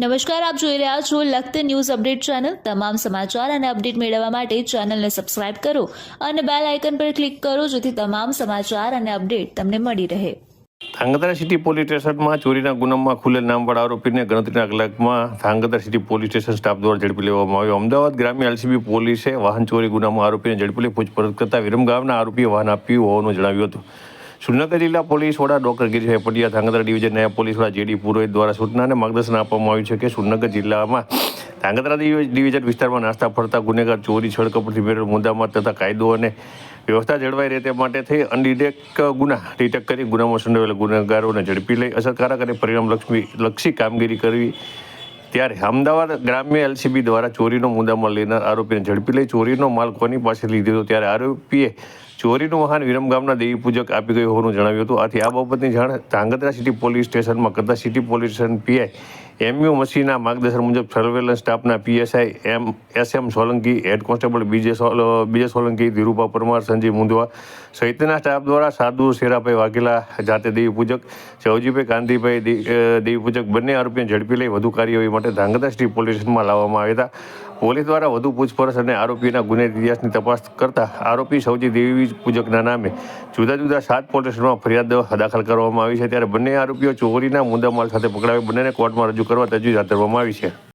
નમસ્કાર, આપ જોઈ રહ્યા છો લખત ન્યૂઝ અપડેટ ચેનલ. તમામ સમાચાર અને અપડેટ મેળવવા માટે ચેનલને સબસ્ક્રાઇબ કરો અને બેલ આઇકન પર ક્લિક કરો જેથી તમામ સમાચાર અને અપડેટ તમને મળી રહે. ધાંગધ્રા સિટી પોલીસ સ્ટેશનમાં ચોરીના ગુનામાં ખુલેલ નામવાળા આરોપીને ગણતરીના કલાકમાં Dhrangadhra city police station staff દ્વારા ઝડપી લેવામાં આવ્યો. અમદાવાદ ગ્રામ્ય એલસીબી પોલીસે વાહન ચોરી ગુનામાં આરોપીને ઝડપી લઈ પૂછપરછ કરતા વિરમગામના આરોપીએ વાહન આપ્યું હોવાનું જણાવ્યું હતું. સુરનગર જિલ્લા પોલીસ વડા doctor Girishbhai Patiya Dhrangadhra division police વડા જેડી પુરોહિત દ્વારા સૂચના અને માર્ગદર્શન આપવામાં આવ્યું છે કે સુરનગર જિલ્લામાં ધાંગધ્રા ડિવિ- ડિવિઝન વિસ્તારમાં નાસ્તા ફરતા, ગુનેગાર ચોરી છળકપટથી મેળવેલ મુદ્દામાં તથા કાયદો અને વ્યવસ્થા જળવાઈ રહે તે માટે થઈ અનડિટેક ગુના. ડિટેક્ટ કરી ગુનામાં સંડોવાયેલા ગુનેગારોને ઝડપી લઈ અસરકારક અને પરિણામલક્ષી, લક્ષી કામગીરી કરવી ત્યારે અમદાવાદ ગ્રામ્ય એલસીબી દ્વારા ચોરીનો મુદ્દામાં લેનાર આરોપીને ઝડપી લઈ ચોરીનો માલ કોની પાસે લીધો ત્યારે આરોપીએ ચોરીનું વાહન વિરમગામના દેવી પૂજક આપી ગયું હોવાનું જણાવ્યું હતું. આથી આ બાબતની જાણ ધાંગધ્રા સિટી પોલીસ સ્ટેશનમાં કરતા city police station PI MU Masina માર્ગદર્શન મુજબ સર્વેલન્સ સ્ટાફના PSI M S M Solanki head constable BJ BJ Solanki, Dhirubha Parmar, Sanjeev Mundva સહિતના સ્ટાફ દ્વારા સાધુ શેરાભાઈ વાઘેલા, જાતે દેવી પૂજક સૌજીભાઈ ગાંધીભાઈ દેવી પૂજક બંને આરોપીને ઝડપી લઈ વધુ કાર્યવાહી માટે ધ્રાંગધ્રા પોલીસ સ્ટેશનમાં લાવવામાં આવ્યા હતા. પોલીસ દ્વારા વધુ પૂછપરછ અને આરોપીના ગુને ઇતિહાસની તપાસ કરતા આરોપી સૌજી દેવી પૂજકના નામે જુદા જુદા સાત પોલીસ સ્ટેશનમાં ફરિયાદ દાખલ કરવામાં આવી છે. ત્યારે બંને આરોપીઓ ચોરીના મુદ્દામાલ સાથે પકડાવી બંનેને કોર્ટમાં રજૂ કરવા તજવીજ હાથ ધરવામાં આવી છે.